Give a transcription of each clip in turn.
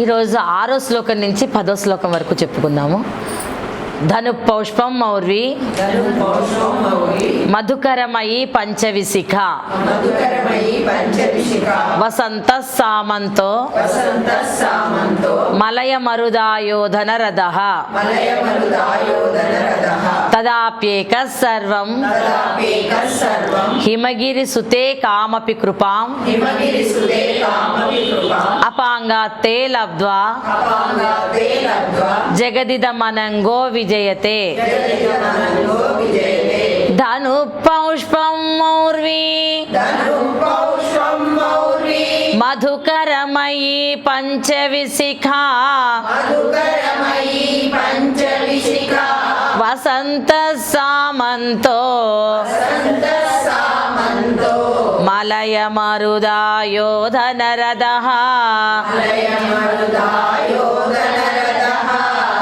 ఈరోజు ఆరో శ్లోకం నుంచి పదో శ్లోకం వరకు చెప్పుకుందాము. ధను పౌష్పం మౌర్వి మధుకరమయి పంచవిశిఖ వసంత సామంతో మలయ మరుదాయోధన రథ రథః. తదాప్యేక సర్వం. హిమగిరి సుతే కామపి కృపాం. అపాంగాత్తే లబ్ధ్వా. జగదిదమనంగో విజయతే. ధను పౌష్పం మౌర్వి. మధుకరమయీ పంచవిశిఖ మధుకరమయి పంచవిశిఖ వసంత సామంతో వసంత సామంతో మలయ మరుదాయోధన రథ మలయమరుదాయోధన రథః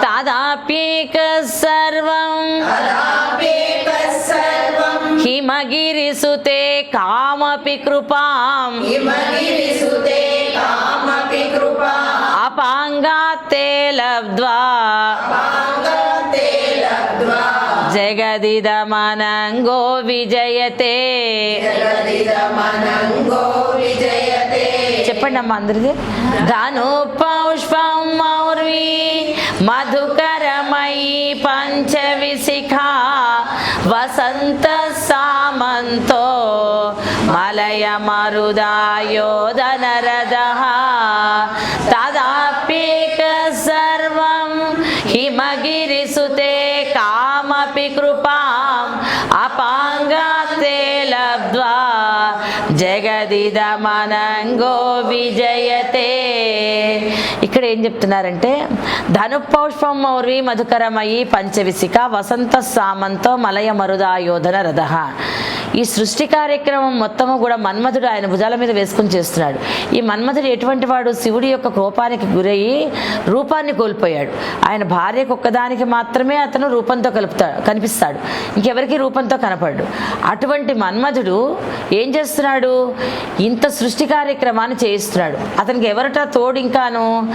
తదాప్యేక సర్వం తదాపేక సర్వం హిమగిరి సుతే కామపి కృపాం హిమగిరి లబ్ధ్వా జగదిదమనంగో విజయతే చెప్పండి అమ్మ అందరిది. ధను పౌష్పం మౌర్వి మధుకరమయీ పంచవిశిఖ వసంత సామంతో మలయ మరుదాయోధన హిమగిరిసుతే కామపి కృపాం అపాంగాస్తే లబ్ధ్వా జగదిదమనంగో విజయతే ఇక్కడ ఏం చెప్తున్నారంటే ధనుపౌష్పం మౌర్వి మధుకరమయి పంచవిసిక వసంత సామంతో మలయ మరుదాయోధన రథ. ఈ సృష్టి కార్యక్రమం మొత్తము కూడా మన్మధుడు ఆయన భుజాల మీద వేసుకుని చేస్తున్నాడు. ఈ మన్మధుడు ఎటువంటి వాడు? శివుడి యొక్క కోపానికి గురయ్యి రూపాన్ని కోల్పోయాడు. ఆయన భార్యకు ఒక్కదానికి మాత్రమే అతను రూపంతో కలుపుతా కనిపిస్తాడు. ఇంకెవరికి రూపంతో కనపడ్డు. అటువంటి మన్మధుడు ఏం చేస్తున్నాడు? ఇంత సృష్టి కార్యక్రమాన్ని చేయిస్తున్నాడు. అతనికి ఎవరట తోడు ఇంకాను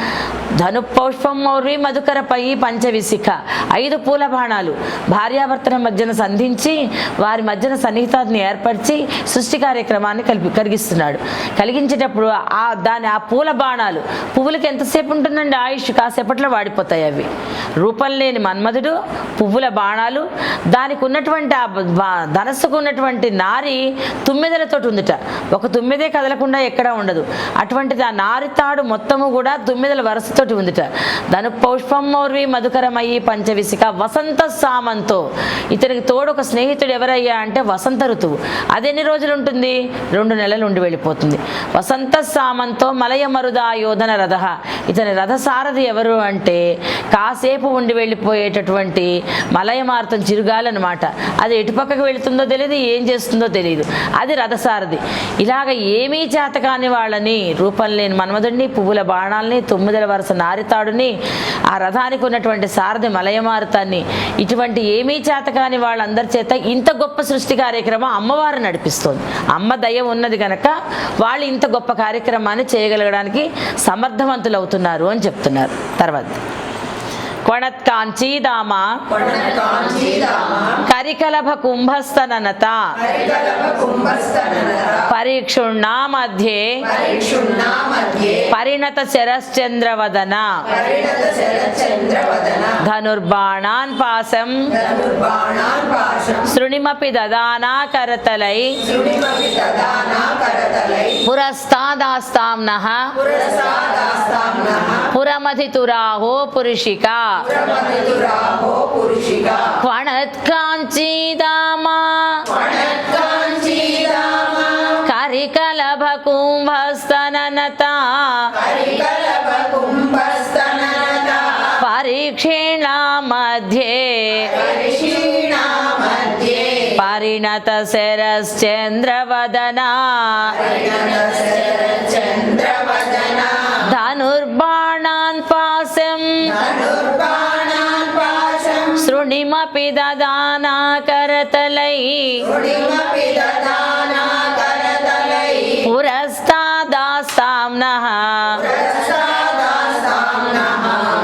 ధను పౌష్పం మౌర్వి మధుకర పై పంచవిశిఖ. ఐదు పూల బాణాలు భార్యాభర్తల మధ్యన సంధించి వారి మధ్యన సన్నిహిత సన్నిహితాన్ని ఏర్పరిచి సృష్టి కార్యక్రమాన్ని కలిపి కలిగిస్తున్నాడు కలిగించేటప్పుడు ఆ దాని ఆ పూల బాణాలు పువ్వులకి ఎంతసేపు ఉంటుందండి? ఆయుష్ కాసేపట్లో వాడిపోతాయి అవి. రూపం లేని మన్మధుడు పువ్వుల బాణాలు దానికి ఉన్నటువంటి ఆ ధనస్సుకు ఉన్నటువంటి నారి తుమ్మెదలతో ఉందిట. ఒక తుమ్మెదే కదలకుండా ఎక్కడా ఉండదు. అటువంటిది ఆ నారి తాడు మొత్తము కూడా తుమ్మెదల వరుసతోటి ఉందిట. ధను పౌష్పం మౌర్వి మధుకరమయ్యి పంచవిసిక వసంత సామంతో. ఇతనికి తోడు ఒక స్నేహితుడు ఎవరయ్యా అంటే వసంత ఋతువు. అది ఎన్ని రోజులు ఉంటుంది రెండు నెలలు ఉండి వెళ్ళిపోతుంది. వసంత సామంతో మలయ మరుదాయోధన రథ. ఇతని రథసారథి ఎవరు అంటే కాసేపు ఉండి వెళ్ళిపోయేటటువంటి మలయమార్తం చిరుగాలన్నమాట. అది ఎటుపక్కకు వెళుతుందో తెలియదు ఏం చేస్తుందో తెలియదు అది రథసారథి. ఇలాగ ఏమీ చేత కాని వాళ్ళని రూపం లేని మన్మధుడిని పువ్వుల బాణాలని తొమ్మిదల వరుస నారితాడుని ఆ రథానికి ఉన్నటువంటి సారథి మలయమారుతాన్ని ఇటువంటి ఏమీ చేత కాని వాళ్ళందరి చేత ఇంత గొప్ప సృష్టి కార్యక్రమం అమ్మవారు నడిపిస్తోంది. అమ్మ దయ ఉన్నది కనుక వాళ్ళు ఇంత గొప్ప కార్యక్రమాన్ని చేయగలగడానికి సమర్థవంతులు అవుతున్నారు అని చెప్తున్నారు. తర్వాత కొణత్కాంచీదామ కరికలభ కుంభస్తననర పరీక్షుణ్ణా మధ్యే పరిణత శరశ్చంద్రవదన. ధనుర్బాణాన్ పాశం. శృణిమపి దదానా కరతలై పురుషిక పురమధితురాహో పురుషిక. క్వణత్కాంచీదామా కొణకాంచీదామ కరికలభ కుంభస్తననత హరికలప కుంభస్తననత పరీక్షేణ మధ్యే పరిణత శరశ్చంద్రవదన ధనుర్బాణాన్ పాశం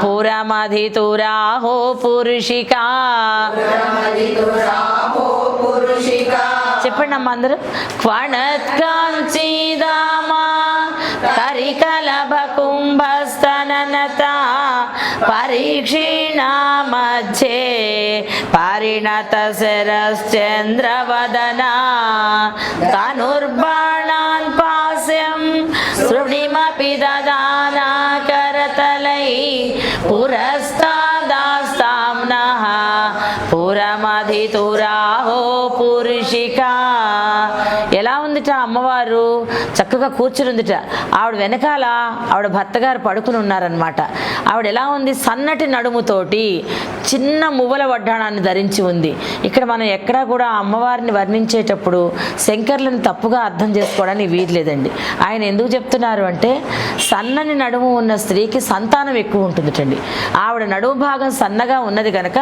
పురమధితురాహో పురుషికా పురమదితురాహో పురుషికా. చెప్పండి అమ్మ అందరూ. క్వణత్కాంచీదామా కరికలభ కుంభస్తననత పరీక్షిణ మధ్యే పరిణత శరశ్చంద్రవదనా తనుర్బాణాన్ పాస్యం శృణిమపి దదానా కరతలై పురస్తాదాస్తాంనః పురమధితురాహో పురుషిక ఎలా ఉందిట అమ్మవారు? చక్కగా కూర్చునుందిట. ఆవిడ వెనకాల ఆవిడ భర్త గారు పడుకుని ఉన్నారనమాట ఆవిడ ఎలా ఉంది? సన్నటి నడుముతోటి చిన్న మువ్వల వడ్డాణాన్ని ధరించి ఉంది. ఇక్కడ మనం ఎక్కడా కూడా అమ్మవారిని వర్ణించేటప్పుడు శంకర్లను తప్పుగా అర్థం చేసుకోవడానికి వీల్లేదండి. ఆయన ఎందుకు చెప్తున్నారు అంటే సన్నని నడుము ఉన్న స్త్రీకి సంతానం ఎక్కువ ఉంటుందిటండి. ఆవిడ నడుము భాగం సన్నగా ఉన్నది కనుక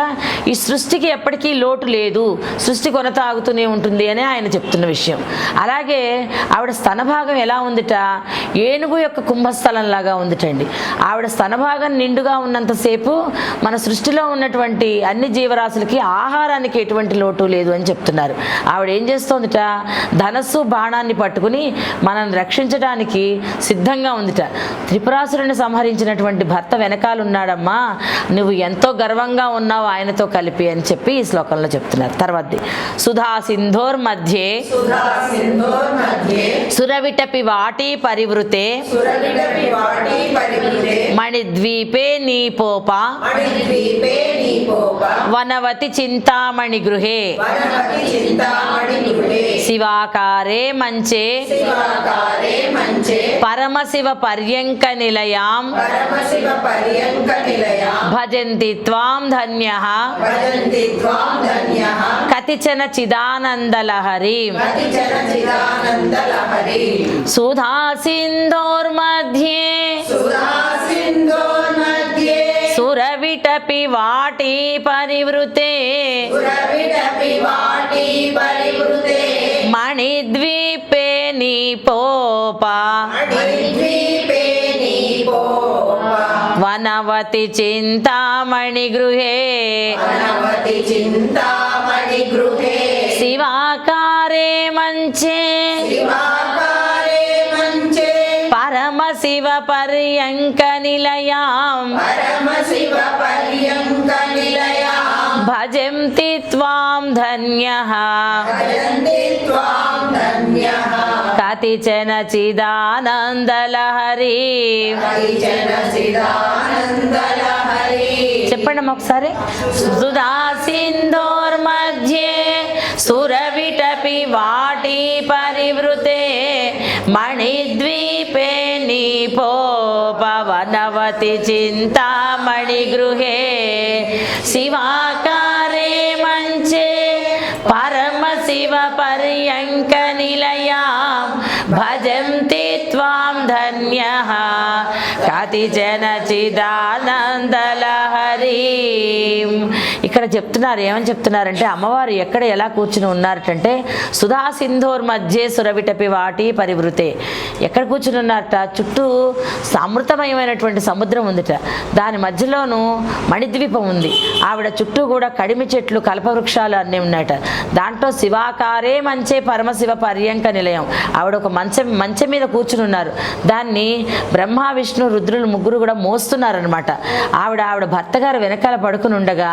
ఈ సృష్టికి ఎప్పటికీ లోటు లేదు. సృష్టి కొనతాగుతూనే ఉంటుంది అని ఆయన చెప్తున్న విషయం. అలాగే ఆవిడ స్తనభాగం ఎలా ఉందిట? ఏనుగు యొక్క కుంభస్థలంలాగా ఉందిటండి. ఆవిడ స్తనభాగం నిండుగా ఉన్నంతసేపు మన సృష్టిలో ఉన్నటువంటి అన్ని జీవరాశులకి ఆహారానికి ఎటువంటి లోటు లేదు అని చెప్తున్నారు. ఆవిడ ఏం చేస్తోందిట? ధనస్సు బాణాన్ని పట్టుకుని మనల్ని రక్షించడానికి సిద్ధంగా ఉందిట. త్రిపురాసురుని సంహరించినటువంటి భర్త వెనకాలన్నాడమ్మా నువ్వు ఎంతో గర్వంగా ఉన్నావు ఆయనతో కలిపి అని చెప్పి ఈ శ్లోకంలో చెప్తున్నారు. తర్వాత సుధా సింధోర్ మధ్యే సుధా సింధోర్ మధ్యే మణిద్వీపే నీపోప. వనవతి చింతామణి గృహే. శివాకారే మంచే. పరమశివ పర్యంక నిలయాం. భజంతి త్వాం ధన్య. కతిచన చిదానందలహరి సుధా సింధోర్మధ్యే సుధా సింధోర్ మధ్యే సురవిటపి వాటి పరివృతే. సురవిడపి వాటి పరివృతే. మణిద్వీపే మణిద్వీపే నీపోప వనవతి చింతామణి గృహే. వనవతి చింతామణి గృహే. శివాకారే మంచే. శివాకారే త్వాం ధన్యః కతిచన చిదానందలహరి హరిజన చిదానందలహరి చెప్పండి అమ్మ ఒకసారి. సుధా సింధోర్ మధ్యే సురవిటపి వాటి పరివృతే మణిద్వీపే నీపోప వనవతి చింతామణి గృహే శివాకారే మంచే పరమశివ పర్యంక నిలయా భజంతి ధన్య చిదానందలహరి ఇక్కడ చెప్తున్నారు ఏమని చెప్తున్నారంటే అమ్మవారు ఎక్కడ ఎలా కూర్చుని ఉన్నారటంటే సుధా సింధోర్ మధ్య సురవిటపి వాటి పరివృతే. ఎక్కడ కూర్చుని ఉన్నారట? చుట్టూ సమృతమయమైనటువంటి సముద్రం ఉందిట. దాని మధ్యలోనూ మణిద్వీపం ఉంది. ఆవిడ చుట్టూ కూడా కడిమి చెట్లు కల్పవృక్షాలు అన్నీ ఉన్నాయట. దాంట్లో శివాకారే మంచే పరమశివ పర్యంక నిలయం. ఆవిడ ఒక మంచం మంచం మీద కూర్చుని ఉన్నారు. దాన్ని బ్రహ్మ విష్ణు రుద్రులు ముగ్గురు కూడా మోస్తున్నారనమాట ఆవిడ ఆవిడ భర్త గారు వెనకాల పడుకుని ఉండగా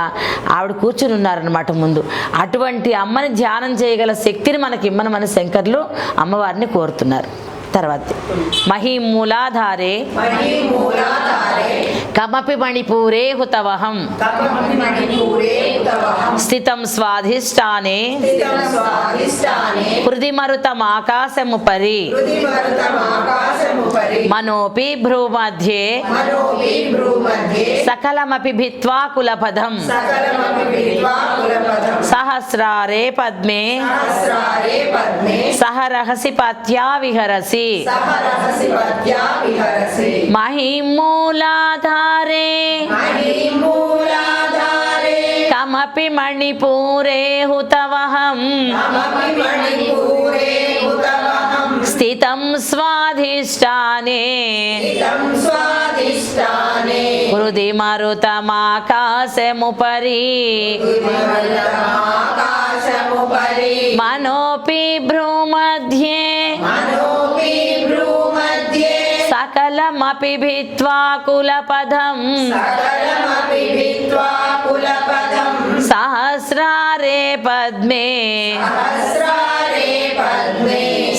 ఆవిడ కూర్చుని ఉన్నారనమాట ముందు. అటువంటి అమ్మని ధ్యానం చేయగల శక్తిని మనకి ఇమ్మనమని శంకర్లు అమ్మవారిని కోరుతున్నారు. తర్వాత మహిమూలాధారే కమపి మణిపూరే హుతవహం స్థితం స్వాధిష్టానే హృదిమరుతం ఆకాశము పరి. మనోపి భ్రూమధ్యే. సకలమపి భిత్వా కులపదం. సహస్రారే పద్మే. సహ రహసి పత్యా విహరసి. మహిమూలాధారే. కమపి మణిపూరే హుతవహం స్థితం స్వాధిష్టానే హృది మరుతమాకాశముపరి మనోపి భ్రూమధ్యే మనోపి భ్రూమధ్యే సకలమపి సహస్రారే పద్మే.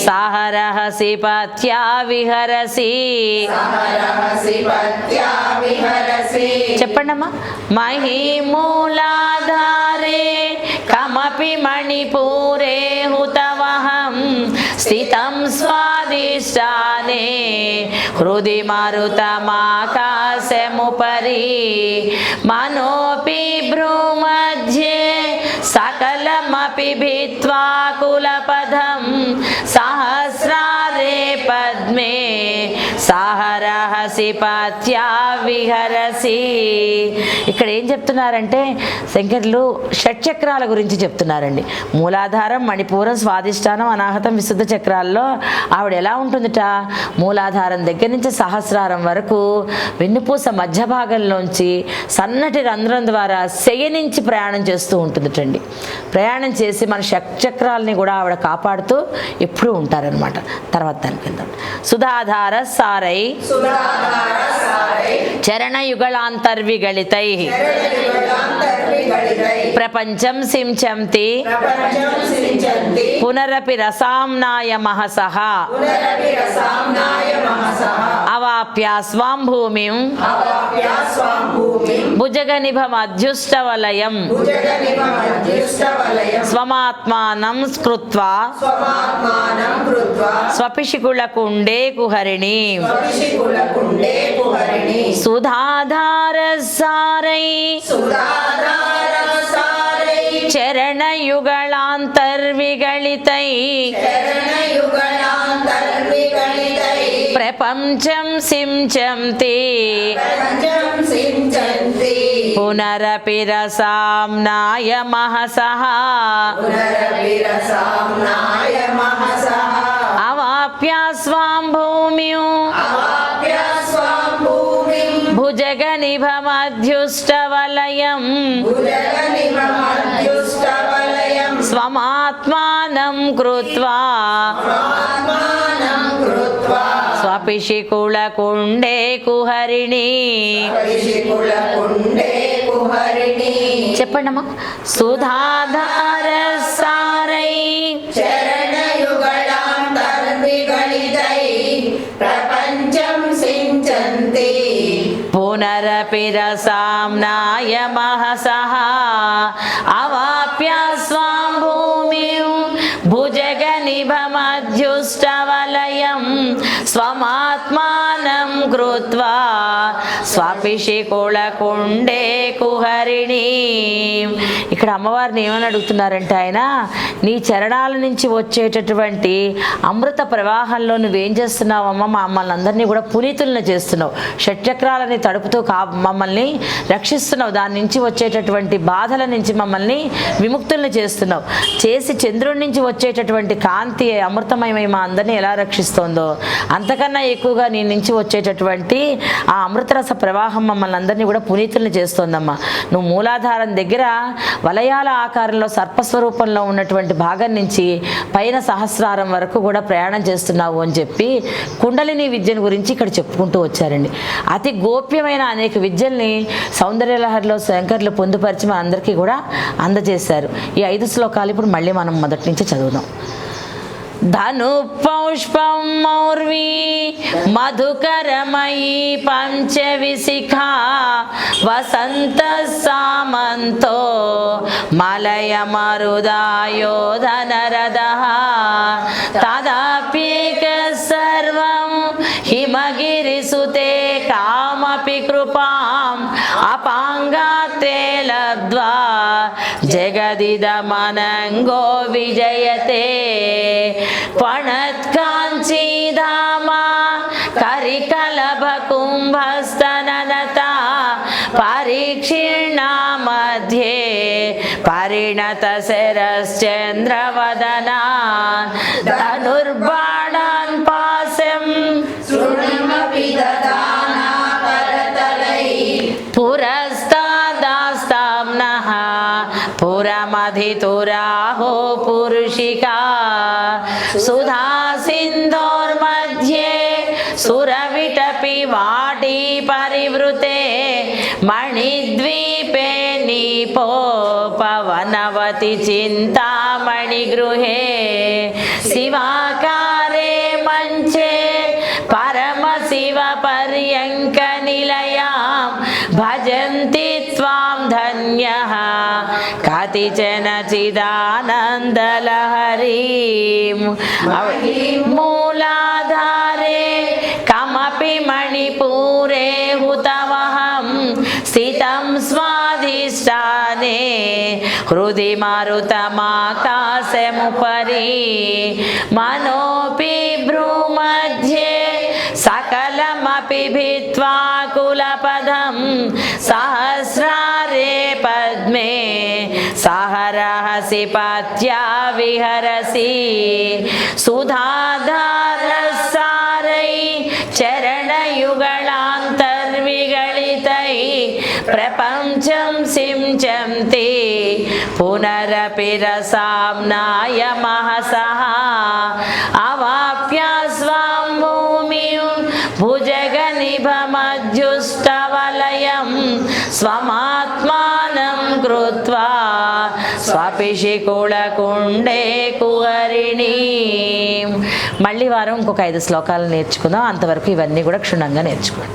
సహరహసి పత్యా విహరసి. చెప్పండమ్మా. మహిమూలాధారే కమపి మణిపూరే హుతవహం స్థితం స్వాదిష్టానే హృది మరుతమాకాశముపరి మనోపి భ్రూమధ్యే సకలమపి భిత్వా కులపదం సహస్రారే పద్మే సహరా సాహరహసి పాత్యా విహరసి. ఇక్కడ ఏం చెప్తున్నారంటే శంకర్లు షట్చక్రాల గురించి చెప్తున్నారండి. మూలాధారం మణిపూరం స్వాదిష్టానం అనాహతం విశుద్ధ చక్రాల్లో ఆవిడ ఎలా ఉంటుందిట? మూలాధారం దగ్గర నుంచి సహస్రారం వరకు వెన్నుపూస మధ్య భాగంలోంచి సన్నటి రంధ్రం ద్వారా శయనించి ప్రయాణం చేస్తూ ఉంటుందిటండి. ప్రయాణం చేసి మన షట్చక్రాలని కూడా ఆవిడ కాపాడుతూ ఎప్పుడూ ఉంటారనమాట తర్వాత దానికి వెళ్దాం. సుధాధార సారై. సుధాధార సారై చరణయుగళాంతర్విగళితై చరణయుగళాంతర్విగళితై ప్రపంచం సించంతి. పునరపి రసాంనాయ మహసః పునరపి రసాంనాయ మహసః అవాప్య స్వాం భూమిం. భుజగనిభమధ్యుష్టవలయం స్వమాత్మానం స్కృత్వా. స్వపిశికుళకుండే కుహరిణి. సుధాధార సారై. సుధాధార సారై చరణయుగళాంతర్విగళితై చరణయుగళాంతర్విగళితై ప్రపంచం సించంతి ప్రపంచం సించంతి పునరపి రసాంనాయ భుజగనిభమధ్యుష్టవలయం భుజగనిభమధ్యుష్టవలయం స్వమాత్మానం కృత్వా స్వపిశికుళకుండే కుహరిణి చెప్పండమ్మా. సుధాధార సారై ప్రపంచం సించంతి పునరపి రసాంనాయ మహసః అవాప్య స్వాం భూమిం భుజగనిభమధ్యుష్టవలయం స్వమాత్మానం కృత్వా స్వపిశికుళకుండే కుహరిణి. ఇక్కడ అమ్మవారిని ఏమని అడుగుతున్నారంటే ఆయన నీ చరణాల నుంచి వచ్చేటటువంటి అమృత ప్రవాహంలో నువ్వేం చేస్తున్నావమ్మా? మమ్మల్ని అందరినీ కూడా పునీతులను చేస్తున్నావు. షట్చక్రాలని తడుపుతూ కా మమ్మల్ని రక్షిస్తున్నావు. దాని నుంచి వచ్చేటటువంటి బాధల నుంచి మమ్మల్ని విముక్తులను చేస్తున్నావు. చేసి చంద్రుడి నుంచి వచ్చేటటువంటి కాంతి అమృతమయమై మా అందరినీ ఎలా రక్షిస్తోందో అంతకన్నా ఎక్కువగా నీ నుంచి వచ్చేటటువంటి ఆ అమృతరస ప్రవాహం మమ్మల్ని అందరినీ కూడా పునీతుల్ని చేస్తోందమ్మా. నువ్వు మూలాధారం దగ్గర వలయాల ఆకారంలో సర్పస్వరూపంలో ఉన్నటువంటి భాగం నుంచి పైన సహస్రారం వరకు కూడా ప్రయాణం చేస్తున్నావు అని చెప్పి కుండలిని విద్యను గురించి ఇక్కడ చెప్పుకుంటూ వచ్చారండి. అతి గోప్యమైన అనేక విద్యల్ని సౌందర్యలహరిలో శంకర్లు పొందుపరిచి మా అందరికీ కూడా అందజేశారు. ఈ ఐదు శ్లోకాలు ఇప్పుడు మళ్ళీ మనం మొదటి నుంచి చదువుదాం. ధను పౌష్పం మౌర్వి మధుకరమయీ పంచవిశిఖా వసంత సామంతో మలయ మరుదాయోధనరద తదాప్యేక సర్వం హిమగిరిసుతే కామపి కృపాం అపాంగాతే లబ్ధ్వా मध्ये परिणतशिरश्चन्द्रवदनान् धनुर्बाणान् पाशं शृणमपि ददाना पुरस्तादास्तां नः पुरमधितुराहो पुरुषिका सुधा सिन्धोर्मध्ये सुरविटपि वाटी परिवृते मणिद्वीपे మంచే పరమ శివ పర్యంక నిలయాం. భజంతి త్వాం ధన్యః. కతిచన చిదానందలహరీం. మూలాధారే मारुत माकाशमुपरि मनोऽपि भ्रूमध्ये सकलमपि भित्वा कुलपदं सहस्रारे पद्मे सहरहसि पत्या विहरसि सुधाधा ప్రపంచం సించంతి పునరపి మహస అవాప్య స్వాం భూమిం భుజగనిభమధ్యుష్టవలయం స్వమాత్మానం కృత్వా స్వపిషికుళకుండే కుహరిణి. మళ్ళీ వారం ఇంకొక ఐదు శ్లోకాలు నేర్చుకుందాం. అంతవరకు ఇవన్నీ కూడా క్షుణ్ణంగా నేర్చుకోండి.